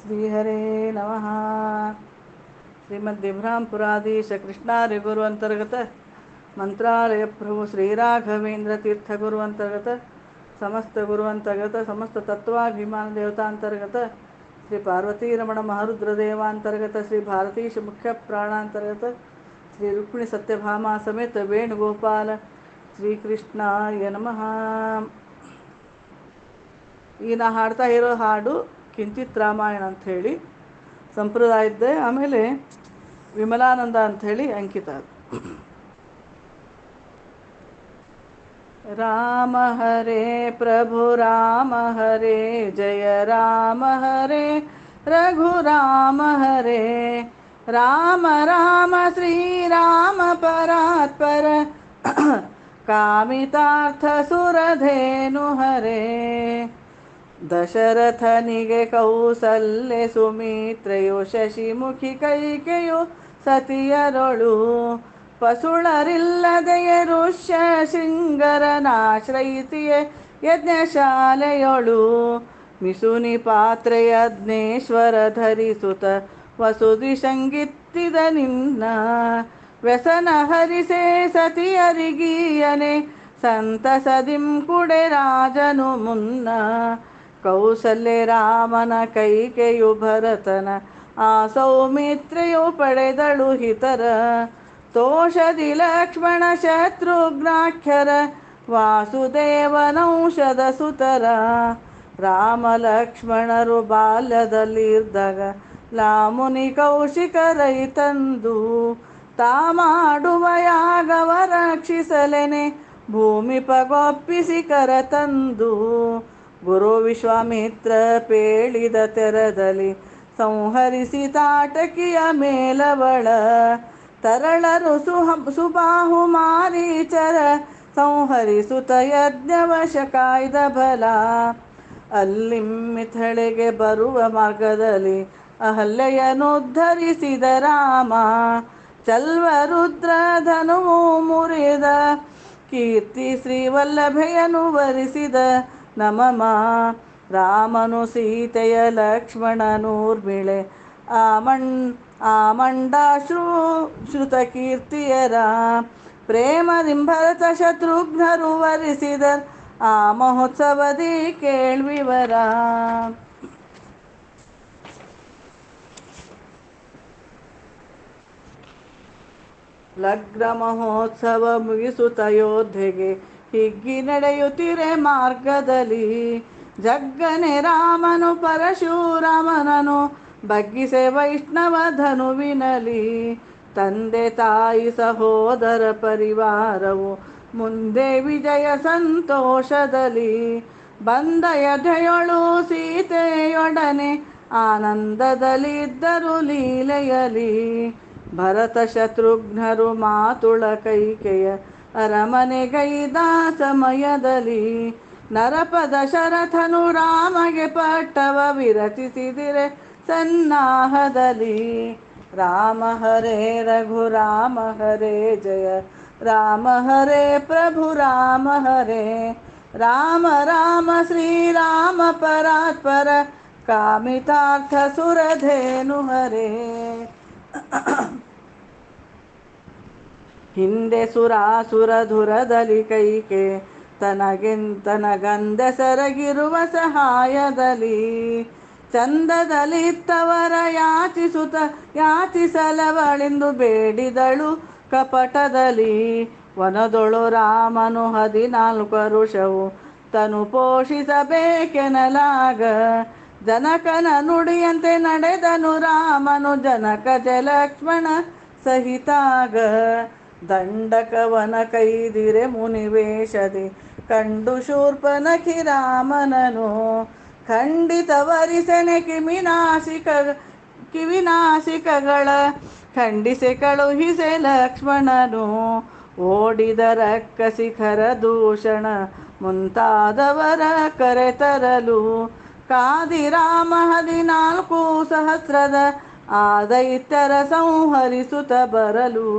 ಶ್ರೀಹರೇ ನಮಃ ಶ್ರೀಮದ್ದಿಭ್ರಾಂಪುರಾಧೀಶ ಕೃಷ್ಣಾರ್ಯ ಗುರು ಅಂತರ್ಗತ ಮಂತ್ರಾಲಯ ಪ್ರಭು ಶ್ರೀರಾಘವೇಂದ್ರ ತೀರ್ಥ ಗುರು ಅಂತರ್ಗತ ಸಮಸ್ತ ಗುರು ಅಂತರ್ಗತ ಸಮಸ್ತ ತತ್ವಾಭಿಮಾನ ದೇವತಾಂತರ್ಗತ ಶ್ರೀ ಪಾರ್ವತೀ ರಮಣ ಮಹಾರುದ್ರ ದೇವಾಂತರ್ಗತ ಶ್ರೀ ಭಾರತೀಶ ಮುಖ್ಯ ಪ್ರಾಣಾಂತರ್ಗತ ಶ್ರೀ ರುಕ್ಮಿಣಿ ಸತ್ಯಭಾಮ ಸಮೇತ ವೇಣುಗೋಪಾಲ ಶ್ರೀಕೃಷ್ಣಾಯ ನಮಃ ಈಗ ನಾ ಹಾಡ್ತಾ ಇರೋ ಹಾಡು ಕಿಂಚಿತ್ ರಾಮಾಯಣ ಅಂಥೇಳಿ ಸಂಪ್ರದಾಯದ್ದೇ ಆಮೇಲೆ ವಿಮಲಾನಂದ ಅಂಥೇಳಿ ಅಂಕಿತ ಅದು. ರಾಮ ಹರೇ ಪ್ರಭು, ರಾಮ ಹರೇ, ಜಯ ರಾಮ ಹರೇ ರಘುರಾಮ ಹರೇ, ರಾಮ ರಾಮ ಶ್ರೀರಾಮ ಪರಾತ್ಪರ, ಕಾಮಿತಾರ್ಥ ಸುರಧೇನು ಹರೇ. ದಶರಥನಿಗೆ ಕೌಸಲ್ಯ ಸುಮಿತ್ರೆಯು ಶಶಿಮುಖಿ ಕೈಕೆಯು ಸತಿಯರೊಳು. ಪಸುಳರಿಲ್ಲದೆಯ ಋಷ್ಯ ಶೃಂಗರನಾಶ್ರಯಿಸಿಯೇ ಯಜ್ಞಶಾಲೆಯೊಳು. ಮಿಸುನಿ ಪಾತ್ರೆಯಜ್ಞೇಶ್ವರ ಧರಿಸುತ ವಸುದಿ ಶಂಗಿತ್ತಿದ ನಿನ್ನ. ವ್ಯಸನ ಹರಿಸೆ ಸತಿಯರಿಗೀಯನೆ. ಸಂತಸದಿಂ ಕುಡೆ ರಾಜನು ಮುನ್ನ. ಕೌಸಲ್ಯ ರಾಮನ ಕೈಕೆಯು ಭರತನ ಆ ಸೌಮಿತ್ರೆಯು ಪಡೆದಳು ಹಿತರ. ತೋಷದಿ ಲಕ್ಷ್ಮಣ ಶತ್ರುಘ್ನಾಖ್ಯರ ವಾಸುದೇವನೌಷಧ ಸುತರ. ರಾಮ ಲಕ್ಷ್ಮಣರು ಬಾಲ್ಯದಲ್ಲಿದ್ದಾಗ ಲಾಮುನಿ ಕೌಶಿಕ ರೈತಂದು. ತಾ ಮಾಡುವ ಯಾಗವ ರಕ್ಷಿಸಲೆನೆ ಭೂಮಿ ಪಗೊಪ್ಪಿಸಿ ಕರತಂದು. ಗುರು ವಿಶ್ವಾಮಿತ್ರ ಪೇಳಿದ ತೆರದಲ್ಲಿ ಸಂಹರಿಸಿ ತಾಟಕಿಯ ಮೇಲವಳ. ತರಳರು ಸುಹ ಸುಬಾಹು ಮಾರೀಚರ ಸಂಹರಿಸುತ್ತ ಯಜ್ಞವಶ ಕಾಯ್ದ ಬಲ. ಅಲ್ಲಿಮ್ಮಿಥಳೆಗೆ ಬರುವ ಮಾರ್ಗದಲ್ಲಿ ಅಹಲ್ಯೆಯನುದ್ಧರಿಸಿದ ರಾಮ. ಚಲ್ವರುದ್ರ ಧನುವು ಮುರಿದ, ಕೀರ್ತಿ ಶ್ರೀವಲ್ಲಭೆಯನು ವರಿಸಿದ ನಮಮ ರಾಮನು ಸೀತೆಯ ಲಕ್ಷ್ಮಣನೂರ್ಮಿಳೆ. ಆಮಣ್ ಮಣ್, ಆ ಮಂಡಾಶ್ರು ಶ್ರುತ ಕೀರ್ತಿಯರ. ಪ್ರೇಮದಿಂಭರತ ಶತ್ರುಘ್ನರು ವರಿಸಿದ ಆ ಮಹೋತ್ಸವದಿ ಕೇಳ್ವಿವರ. ಲಗ್ನ ಮಹೋತ್ಸವ ಮುಗಿಸುತ್ತ ಯೋಧೆಗೆ ಹಿಗ್ಗಿ ನಡೆಯುತ್ತಿರೆ ಮಾರ್ಗದಲ್ಲಿ. ಜಗ್ಗನೆ ರಾಮನು, ಪರಶುರಾಮನನು, ಬಗ್ಗಿಸೆ ವೈಷ್ಣವ ಧನುವಿನಲಿ ತಂದೆ ತಾಯಿ ಸಹೋದರ ಪರಿವಾರವು ಮುಂದೆ ವಿಜಯ ಸಂತೋಷದಲ್ಲಿ. ಬಂದ ಯಧೆಯೊಳು ಸೀತೆಯೊಡನೆ ಆನಂದದಲ್ಲಿದ್ದರು ಲೀಲೆಯಲಿ ಭರತ ಶತ್ರುಘ್ನರು ಮಾತುಳ ಕೈಕೆಯ ಅರಮನೆಗೈದ ಸಮಯದಲ್ಲಿ ನರಪದ ಶರಥನು ರಾಮಗೆ ಪಟ್ಟವ ವಿರಚಿಸಿದಿರೆ ಸನ್ನಾಹದಲ್ಲಿ. ರಾಮ ಹರೇ ರಘುರಾಮ ಹರೇ ಜಯ, ರಾಮ ಹರೇ ಪ್ರಭು, ರಾಮ ಹರೇ. ರಾಮ ರಾಮ ಶ್ರೀರಾಮ ಪರಾತ್ಪರ, ಕಾಮಿತಾರ್ಥ ಸುರಧೇನು ಹರೇ. ಹಿಂದೆ ಸುರಾಸುರಧುರದಲ್ಲಿ ಕೈಕೆ ತನಗೆಂತನಗಂಧ ಸರಗಿರುವ ಸಹಾಯದಲ್ಲಿ. ಚಂದದಲ್ಲಿತ್ತವರ ಯಾಚಿಸುತ್ತ ಯಾಚಿಸಲವಳೆಂದು ಬೇಡಿದಳು ಕಪಟದಲ್ಲಿ. ವನದೊಳು ರಾಮನು ಹದಿನಾಲ್ಕು ವರುಷವು ತನು ಪೋಷಿಸಬೇಕೆನಲಾಗ ಜನಕನ ನುಡಿಯಂತೆ ನಡೆದನು ರಾಮನು, ಜನಕ ಜಲಕ್ಷ್ಮಣ ಸಹಿತಾಗ. ದಂಡಕವನ ಕೈದಿರೆ ಮುನಿವೇಶದಿ ಕಂಡು ಶೂರ್ಪನ ರಾಮನನು ಖಂಡಿತ ವರಿಸನೆ ಕಿಮಿನಾಶಿಕ ಕಿವಿನಾಶಿಕಗಳ ಖಂಡಿಸೆ ಕಳುಹಿಸೆ ಲಕ್ಷ್ಮಣನು. ಓಡಿದ ರಕ್ಕ ಶಿಖರ ದೂಷಣ ಮುಂತಾದವರ ಕರೆತರಲು ಕಾದಿರಾಮ ಹದಿನಾಲ್ಕು ಸಹಸ್ರದ ಆದೈತ್ಯರ ದೈತ್ಯರ ಸಂಹರಿಸುತ್ತ ಬರಲು.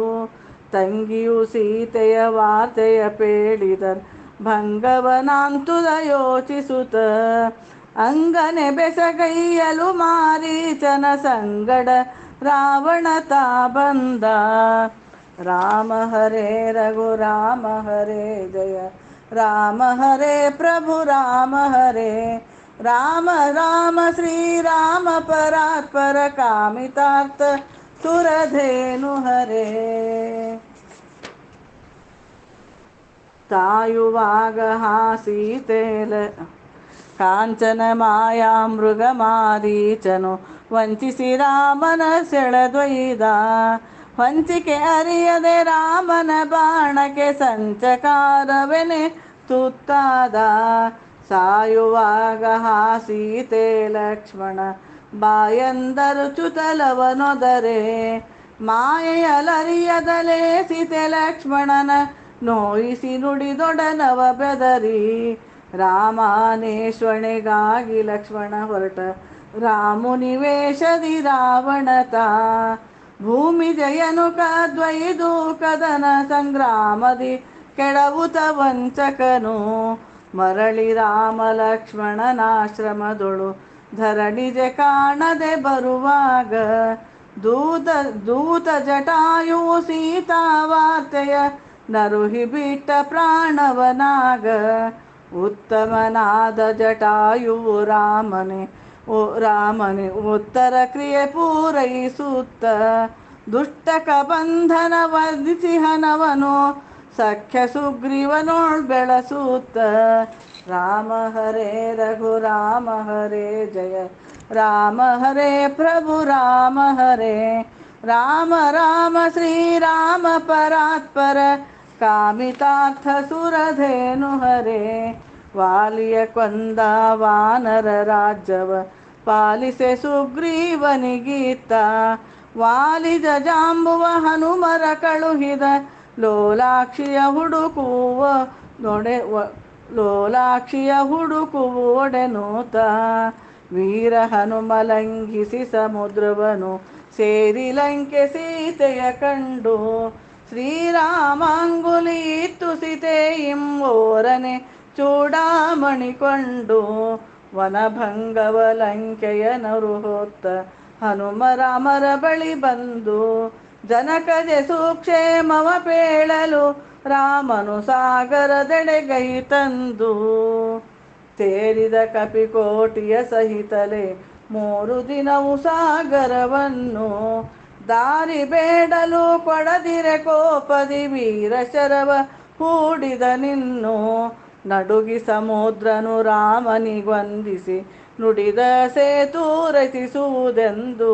ತಂಗಿಯು ಸೀತೆಯ ವಾರ್ತೆಯ ಪೇಳಿದ ಭಂಗವನಾಂತುದ ಯೋಚಿಸುತ್ತ. ಅಂಗನೆ ಬೆಸಗೈಯಲು ಮಾರೀಚನ ಸಂಗಡ, ರಾವಣ ತಾ ಬಂದ. ರಾಮ ಹರೇ ರಘು, ರಾಮ ಹರೇ ಜಯ. ರಾಮ ಹರೇ ಪ್ರಭು, ರಾಮ ಹರೇ. ರಾಮ ರಾಮ ಶ್ರೀರಾಮ ಪರಾತ್ಪರ ಕಾಮಿತಾರ್ಥ, ಸುರಧೇನು ಹರೇ. ತಾಯುವಾಗ ಹಾಸೀತೇಲ ಕಾಂಚನ ಮಾಯಾ ಮೃಗಮಾರೀಚನು ವಂಚಿಸಿ ರಾಮನ ಸೆಳೆದೊಯ್ದ. ವಂಚಿಕೆ ಅರಿಯದೆ ರಾಮನ ಬಾಣಕ್ಕೆ ಸಂಚಕಾರವೆನೆ ತುತ್ತಾದ. ಸಾಯುವಾಗ ಹಾಸೀತೆ ಲಕ್ಷ್ಮಣ, ಬಾಯಂದರು ಚುತಲವನೊದರೆ ಮಾಯೆಯಲರಿಯದಲೇ ಸೀತೆ ಲಕ್ಷ್ಮಣನ ನೋಯಿಸಿ ನುಡಿದೊಡನವ ಬೆದರಿ. ರಾಮಾನೇಶ್ವಣೆಗಾಗಿ ಲಕ್ಷ್ಮಣ ಹೊರಟ. ರಾಮುನಿವೇಶದಿ ರಾವಣತ. ಭೂಮಿ ಜಯನು ಕದ್ವೈದು ಕದನ ಸಂಗ್ರಾಮದಿ ಕೆಡವುತ ವಂಚಕನು. ಮರಳಿ ರಾಮ ಲಕ್ಷ್ಮಣನಾಶ್ರಮದೊಳು ಧರಣಿಜ ಕಾಣದೆ ಬರುವಾಗ ದೂತ ದೂತ ಜಟಾಯು ಸೀತಾವಾರ್ತೆಯ ನರುಹಿ ಬಿಟ್ಟ ಪ್ರಾಣವನಾಗ, ಉತ್ತಮನಾದ ಜಟಾಯುವು ರಾಮನೆ. ಓ ರಾಮನೆ, ಉತ್ತರ ಕ್ರಿಯೆ ಪೂರೈಸುತ್ತ, ದುಷ್ಟಕ ಬಂಧನ ವಧಿಸಿಹನವನು ಸಖ್ಯ ಸುಗ್ರೀವನೋಳ್ ಬೆಳಸುತ್ತ. ರಾಮ ಹರೇ ರಘು, ರಾಮ ಹರೇ ಜಯ. ರಾಮ ಹರೇ ಪ್ರಭು, ರಾಮ ಹರೇ. ರಾಮ ರಾಮ ಶ್ರೀರಾಮ ಪರಾತ್ಪರ ಕಾಮಿತಾರ್ಥ ಸುರಧೇನು ಹರೇ ವಾಲಿಯ ಕೊಂದ ವಾನರ ರಾಜ್ಯವ ಪಾಲಿಸೆ ಸುಗ್ರೀವನಿಗೀತ. ವಾಲಿದ ಜಾಂಬುವ ಹನುಮರ ಕಳುಹಿದ ಲೋಲಾಕ್ಷಿಯ ಹುಡುಕುವ ನೊಡೆ ಲೋಲಾಕ್ಷಿಯ ಹುಡುಕುವೊಡೆನೂತ ವೀರ ಹನುಮ ಲಂಘಿಸಿ ಸಮುದ್ರವನು ಸೇರಿ ಲಂಕೆ ಸೀತೆಯ ಕಂಡು ಶ್ರೀರಾಮಾಂಗುಲಿ ಇತ್ತು ಓರನೆ ಚೂಡಾಮಣಿಕೊಂಡು ವನಭಂಗವ ಲಂಕೆಯ ನರು ಹೊತ್ತ ಹನುಮ ರಾಮರ ಬಳಿ ಬಂದು ಜನಕಜೆ ಸೂಕ್ಷೇಮವ ಪೇಳಲು ರಾಮನು ಸಾಗರದೆಡೆಗೈ ತಂದು ತೇರಿದ ಕಪಿಕೋಟಿಯ ಸಹಿತಲೆ ಮೂರು ದಿನವು ಸಾಗರವನ್ನು ದಾರಿ ಬೇಡಲು ಪಡದಿರೆ ಕೋಪದಿ ವೀರ ಶರವ ಹೂಡಿದ ನಿನ್ನು. ನಡುಗಿ ಸಮುದ್ರನು ರಾಮನಿಗೊಂದಿಸಿ ನುಡಿದ ಸೇತು ರಚಿಸುವುದೆಂದು.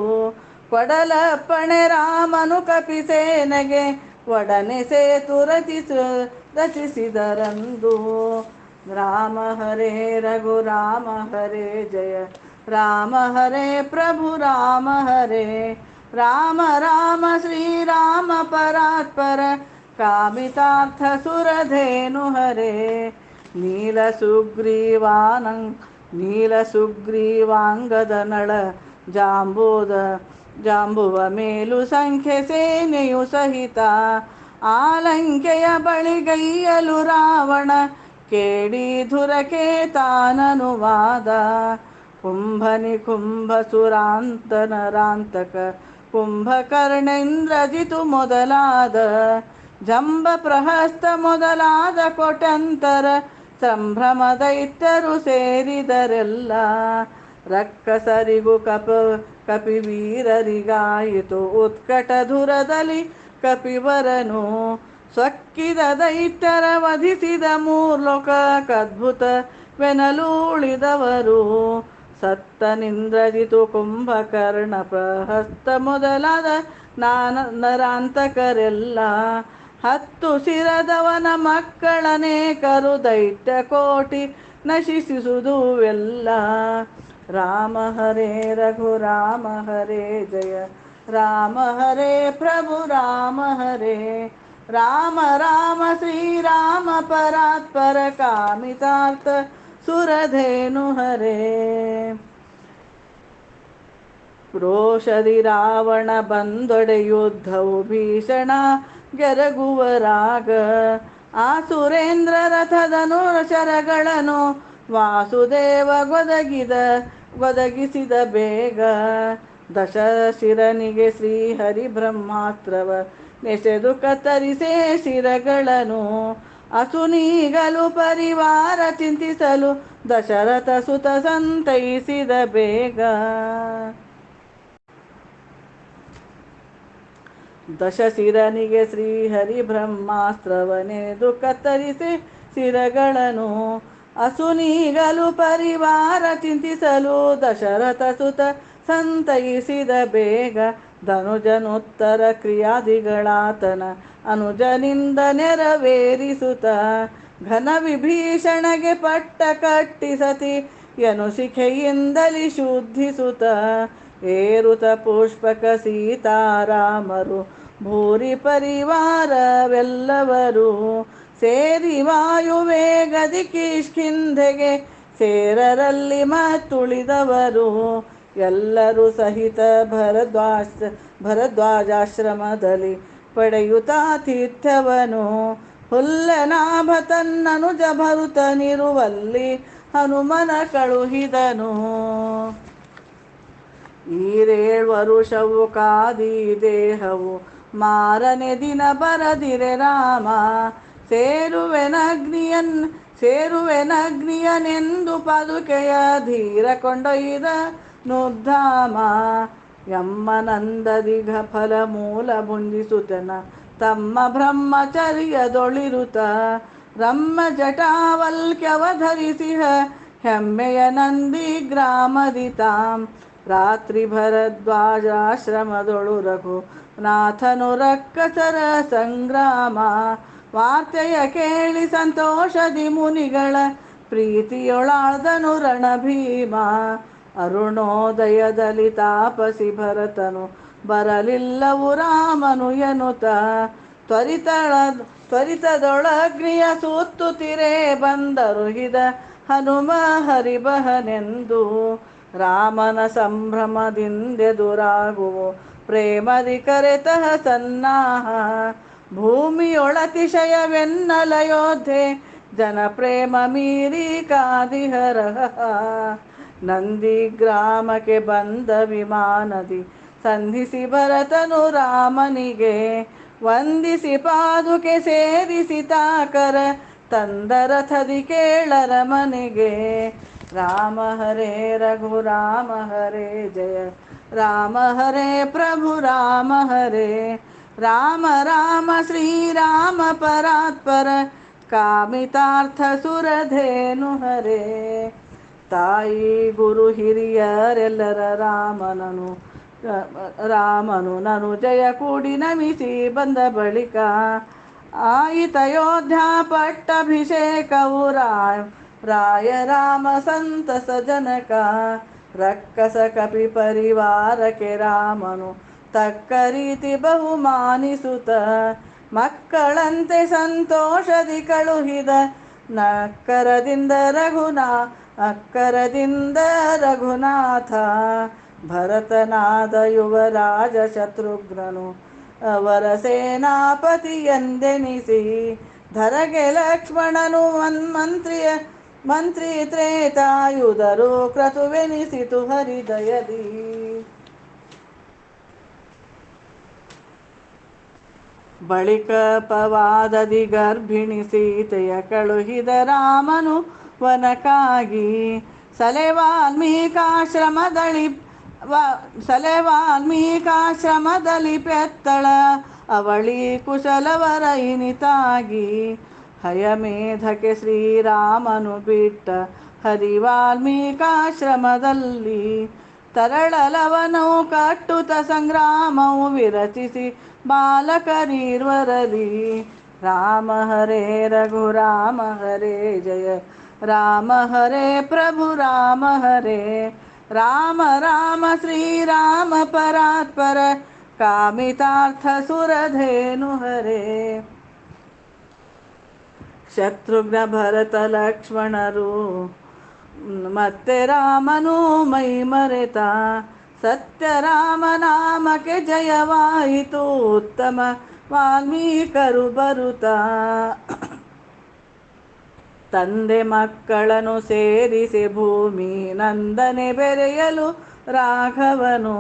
ಕೊಡಲಪ್ಪಣೆ ರಾಮನು ಕಪಿಸೇನೆಗೆ ಒಡನೆ ಸೇತು ರಚಿಸು, ರಚಿಸಿದರಂದು. ರಾಮ ಹರೇ ರಘು, ರಾಮ ಹರೇ ಜಯ. ರಾಮ ಹರೇ ಪ್ರಭು, ರಾಮ ಹರೇ. ರಾಮ ರಾಮ ಶ್ರೀರಾಮ ಪರಾತ್ಪರ, ಕಾಮಿತಾರ್ಥ ಸುರಧೇನು ಹರೇ. ನೀಲ ಸುಗ್ರೀವಾಂಗದ ನಳ, ಜಾಂಬೂದ, ಜಾಂಬುವ ಮೇಲು ಸಂಖ್ಯೆ ಸೇನೆಯು ಸಹಿತ. ಆಲಂಕೆಯ ಬಳಿಗೈಯಲು ರಾವಣ ಕೇಳಿ ಧುರಕೆ ತಾನನುವಾದ ಕುಂಭನಿ ಕುಂಭ ಸುರಾಂತನರಾಂತಕ ಕುಂಭಕರ್ಣೇಂದ್ರಜಿತು ಮೊದಲಾದ ಜಂಬ ಪ್ರಹಸ್ತ ಮೊದಲಾದ ಕೊಟಂತರ ಸಂಭ್ರಮ ದೈತ್ಯರು ಸೇರಿದರೆಲ್ಲ. ರಕ್ಕಸರಿಗೂ ಕಪ, ಕಪಿವೀರರಿಗಾಯಿತು ಉತ್ಕಟ ಧುರದಲ್ಲಿ ಕಪಿವರನು. ಸೊಕ್ಕಿದ ದೈತ್ಯರ ವಧಿಸಿದ ಅದ್ಭುತ ಉಳಿದವರು ಸತ್ತನಿಂದ್ರಜಿತು ಕುಂಭಕರ್ಣ ಪ್ರಹಸ್ತ ಮೊದಲಾದ ನಾನ ನರಾಂತಕರೆಲ್ಲ. ಹತ್ತು ಶಿರದವನ ಮಕ್ಕಳನೇಕರು ದೈತ್ಯ ಕೋಟಿ ನಶಿಸುವುದುವೆಲ್ಲ ರಾಮ ಹರೇ ರಘು, ರಾಮ ಹರೇ ಜಯ. ರಾಮ ಹರೇ ಪ್ರಭು, ರಾಮ ಹರೇ. ರಾಮ ರಾಮ ಶ್ರೀರಾಮ ಪರಾತ್ಪರ, ಕಾಮಿತಾರ್ಥ. ಸುರಧೇನು ಹರೇ. ರೋಷದಿ ರಾವಣ ಬಂದೊಡೆಯುದ್ಧವು ಭೀಷಣ ಭೀಷಣ ಗೆರಗುವರಾಗ ಆ ಸುರೇಂದ್ರ ರಥದನು ಶರಗಳನ್ನು ವಾಸುದೇವ ಗೊದಗಿದ ಒದಗಿಸಿದ ಬೇಗ. ದಶಶಿರನಿಗೆ ಶ್ರೀಹರಿ ಬ್ರಹ್ಮಾಸ್ತ್ರವ ನೆಸೆದು ಕತ್ತರಿಸೇ ಶಿರಗಳನ್ನು ಅಸುನೀಗಲು ಪರಿವಾರ ಚಿಂತಿಸಲು ದಶರಥ ಸುತ ಸಂತೈಸಿದ ಬೇಗ. ದಶಶಿರನಿಗೆ ಶ್ರೀಹರಿ ಬ್ರಹ್ಮಾಸ್ತ್ರವನೆದು ಕತ್ತರಿಸಿ ಶಿರಗಳನ್ನು ಅಸುನೀಗಲು ಪರಿವಾರ ಚಿಂತಿಸಲು ದಶರಥ ಸುತ ಸಂತೈಸಿದ ಬೇಗ. ಧನುಜನುತ್ತರ ಕ್ರಿಯಾದಿಗಳಾತನ ಅನುಜನಿಂದ ನೆರವೇರಿಸುತ್ತ ಘನ ವಿಭೀಷಣಗೆ ಪಟ್ಟ ಕಟ್ಟಿಸತಿ ಯನು ಶಿಖೆಯಿಂದಲಿ ಶುದ್ಧಿಸುತ್ತ ಏರುತ ಪುಷ್ಪಕ ಸೀತಾರಾಮರು, ಭೂರಿ ಪರಿವಾರವೆಲ್ಲವರು ಸೇರಿ ವಾಯುವೇಗದಿ ಕಿಷ್ಕಿಂಧೆಗೆ ಸೇರರಲ್ಲಿ ಮತ್ತುಳಿದವರು. ಎಲ್ಲರೂ ಸಹಿತ ಭರದ್ವಾಜ, ಭರದ್ವಾಜಾಶ್ರಮದಲ್ಲಿ ಪಡೆಯುತ್ತಾತಿಥ್ಯವನು ಹುಲ್ಲನಾಭ ತನ್ನನುಜ ಭರುತನಿರುವಲ್ಲಿ ಹನುಮನ ಕಳುಹಿದನು. ಈರೇಳು ವರುಷವು ಕಾದಿ ದೇಹವು, ಮಾರನೆ ದಿನ ಬರದಿರೆ ರಾಮ. ಸೇರುವೆನಗ್ನಿಯನ್, ಸೇರುವೆನಗ್ನಿಯನೆಂದು ಪದುಕೆಯ ಧೀರ ಕೊಂಡೊಯ್ದ ನುದ್ಧಾಮ. ಯಮ್ಮನಂದದಿಗ ಫಲ ಮೂಲ ಭುಂಜಿಸುತ್ತನ ತಮ್ಮ ಬ್ರಹ್ಮಚರ್ಯದೊಳಿರುತ. ರಮ್ಮ ಜಟಾವಲ್ಕ್ಯವಧರಿಸಿಹ ಹೆಮ್ಮೆಯ ನಂದಿ ಗ್ರಾಮದಿ ತಾಂ. ರಾತ್ರಿ ಭರದ್ವಾಜಾಶ್ರಮದೊಳು ರಘು. ನಾಥನು ರಕ್ಕಸರ ಸಂಗ್ರಾಮ. ವಾರ್ತೆಯ ಕೇಳಿ ಸಂತೋಷದಿ ಮುನಿಗಳ. ಪ್ರೀತಿಯೊಳಾದನು ರಣಭೀಮ. ಅರುಣೋದಯದಲ್ಲಿ ತಾಪಸಿ ಭರತನು ಬರಲಿಲ್ಲವು ರಾಮನು ಎನ್ನುತ್ತ ತ್ವರಿತಳ ತ್ವರಿತದೊಳಗ್ನಿಯ ಸುತ್ತುತ್ತಿರೆ ಬಂದರು ಹಿದ ಹನುಮ ಹರಿಬಹನೆಂದು. ರಾಮನ ಸಂಭ್ರಮದಿಂದೆದುರಾಗುವು, ಪ್ರೇಮದಿ ಕರೆತಃ ಸನ್ನಾಹ. ಭೂಮಿಯೊಳತಿಶಯವೆನ್ನಲಯೋಧ್ಯೆ ಜನ ಪ್ರೇಮ ಮೀರಿ ಕಾದಿಹರ ನಂದಿ ಗ್ರಾಮಕ್ಕೆ ಬಂದ ವಿಮಾನದಿ ಸಂಧಿಸಿ ಭರತನು ರಾಮನಿಗೆ ವಂದಿಸಿ ಪಾದುಕೆ ಸೇರಿಸಿ ತಾಕರ ತಂದ ರಥದಿ ಕೇಳರ ಮನೆಗೆ ರಾಮ ಹರೇ ರಘು ರಾಮ ಹರೇ ಜಯ ರಾಮ ಹರೇ ಪ್ರಭು ರಾಮ ಹರೇ ರಾಮ ರಾಮ ಶ್ರೀರಾಮ ಪರಾತ್ಪರ ಕಾಮಿತಾರ್ಥ ಸುರಧೇನು ಹರೇ ತಾಯಿ ಗುರು ಹಿರಿಯರೆಲ್ಲರ ರಾಮನನು, ರಾಮನು ನನು ಜಯ ಕೂಡಿ ನಮಿಸಿ ಬಂದ ಬಳಿಕ ಆಯಿತಯೋಧ್ಯ ಪಟ್ಟಾಭಿಷೇಕವು ರಾಯ ರಾಯ ರಾಮ ಸಂತಸ ಜನಕ, ರಕ್ಕಸ ಕಪಿ ಪರಿವಾರಕ್ಕೆ ರಾಮನು ತಕ್ಕ ರೀತಿ ಬಹುಮಾನಿಸುತ್ತ ಮಕ್ಕಳಂತೆ ಸಂತೋಷದಿ ಕಳುಹಿದ ನಕ್ಕರದಿಂದ ರಘುನಾ ಅಕ್ಕರದಿಂದ ರಘುನಾಥ, ಭರತನಾದ ಯುವರಾಜ ಶತ್ರುಘ್ನನು, ಅವರ ಸೇನಾಪತಿಯೆಂದೆನಿಸಿ ಧರಗೆ ಲಕ್ಷ್ಮಣನು ಮನ್ಮಂತ್ರಿಯ, ಮಂತ್ರಿ ತ್ರೇತಾಯುಧರು ಕ್ರತುವೆನಿಸಿತು ಹರಿದಯದಿ. ಬಳಿಕ ಪವಾದದಿ ಗರ್ಭಿಣಿ ಸೀತೆಯ ಕಳುಹಿದ ರಾಮನು ವನಕ್ಕಾಗಿ ಸಲೆ ವಾಲ್ಮೀಕಾಶ್ರಮದಳಿ ವ ಸಲೆ ವಾಲ್ಮೀಕಾಶ್ರಮದಲ್ಲಿ ಪೆತ್ತಳ ಅವಳಿ ಕುಶಲವರ ಇನಿತಾಗಿ. ಹಯಮೇಧಕ್ಕೆ ಶ್ರೀರಾಮನು ಬಿಟ್ಟ ಹರಿ ವಾಲ್ಮೀಕಾಶ್ರಮದಲ್ಲಿ ತರಳಲವನು ಕಟ್ಟುತ ಸಂಗ್ರಾಮವು ವಿರಚಿಸಿ ಬಾಲಕರೀರ್ವರಲಿ ರಾಮ ಹರೇ ರಘು, ರಾಮ ಹರೇ ಜಯ. ರಾಮ ಹರೇ ಪ್ರಭು ರಾಮ ಹರೇ ರಾಮ ರಾಮ ಶ್ರೀರಾಮ ಪರಾತ್ಪರ ಕಾಮಿತಾರ್ಥ ಸುರಧೇನು ಹರೇ ಶತ್ರುಘ್ನ ಭರತ ಲಕ್ಷ್ಮಣರು ಮತ್ತೆ ರಾಮನು ಮೈ ಮರೆತ ಸತ್ಯ ರಾಮ ನಾಮಕ್ಕೆ ಜಯವಾಯಿತು ಉತ್ತಮ ವಾಲ್ಮೀಕರು ಬರುತ್ತಾ ತಂದೆ ಮಕ್ಕಳನ್ನು ಸೇರಿಸಿ ಭೂಮಿ ನಂದನೆ ಬೆರೆಯಲು ರಾಘವನು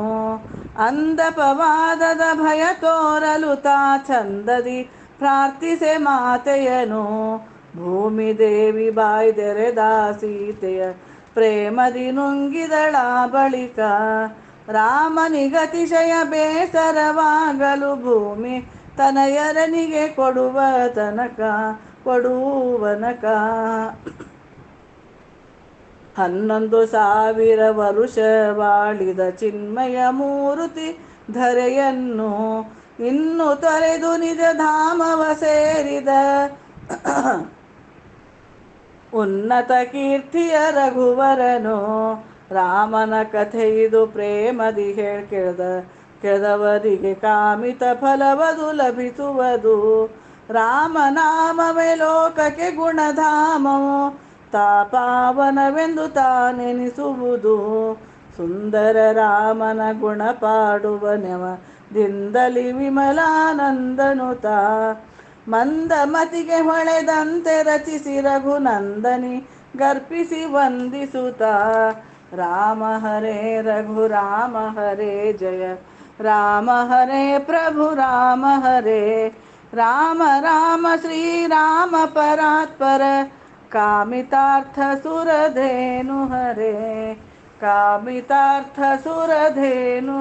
ಅಂದಪವಾದದ ಭಯ ತೋರಲು ತಾ ಚಂದದಿ ಪ್ರಾರ್ಥಿಸೆ ಮಾತೆಯನು. ಭೂಮಿ ದೇವಿ ಬಾಯ್ದೆರೆದ ದಾಸೀತೆಯ ಪ್ರೇಮದಿ ನುಂಗಿದಳ ಬಳಿಕ ರಾಮನಿಗತಿಶಯ ಬೇಸರವಾಗಲು ಭೂಮಿ ತನಯರನಿಗೆ ಕೊಡುವ ತನಕ ಕೊಡುವನಕ ಹನ್ನೊಂದು ಸಾವಿರ ವರುಷ ಬಾಳಿದ ಚಿನ್ಮಯ ಮೂರುತಿ ಧರೆಯನ್ನು ಇನ್ನು ತೊರೆದು ನಿಜ ಧಾಮವ ಸೇರಿದ. ಉನ್ನತ ಕೀರ್ತಿಯ ರಘುವರನು ರಾಮನ ಕಥೆ ಇದು ಪ್ರೇಮದಿ ಹೇಳ್ ಕೇಳ್ದ, ಕೆಳದವರಿಗೆ ಕಾಮಿತ ಫಲವದು ಲಭಿಸುವುದು. ರಾಮನಾಮವೇ ಲೋಕಕ್ಕೆ ಗುಣಧಾಮವು, ತಾಪಾವನವೆಂದು ತಾನೆನಿಸುವುದು. ಸುಂದರ ರಾಮನ ಗುಣ ಪಾಡುವನೆವ ನೆವದಿಂದಲಿ ವಿಮಲಾನಂದನು ಮಂದಮತಿಗೆ ಹೊಳೆದಂತೆ ರಚಿಸಿ ರಘುನಂದನಿ ಗರ್ಪಿಸಿ ವಂದಿಸುತ ರಾಮ ಹರೇ ರಘು, ರಾಮ ಹರೇ ಜಯ, ರಾಮ ಹರೇ ಪ್ರಭು, ರಾಮ ಹರೇ. ರಾಮ ರಾಮ ಶ್ರೀರಾಮ ಪರಾತ್ಪರ ಕಾಮಿತಾರ್ಥ ಸುರಧೇನು ಹರೇ ಕಾಮಿತಾರ್ಥ ಸುರಧೇನು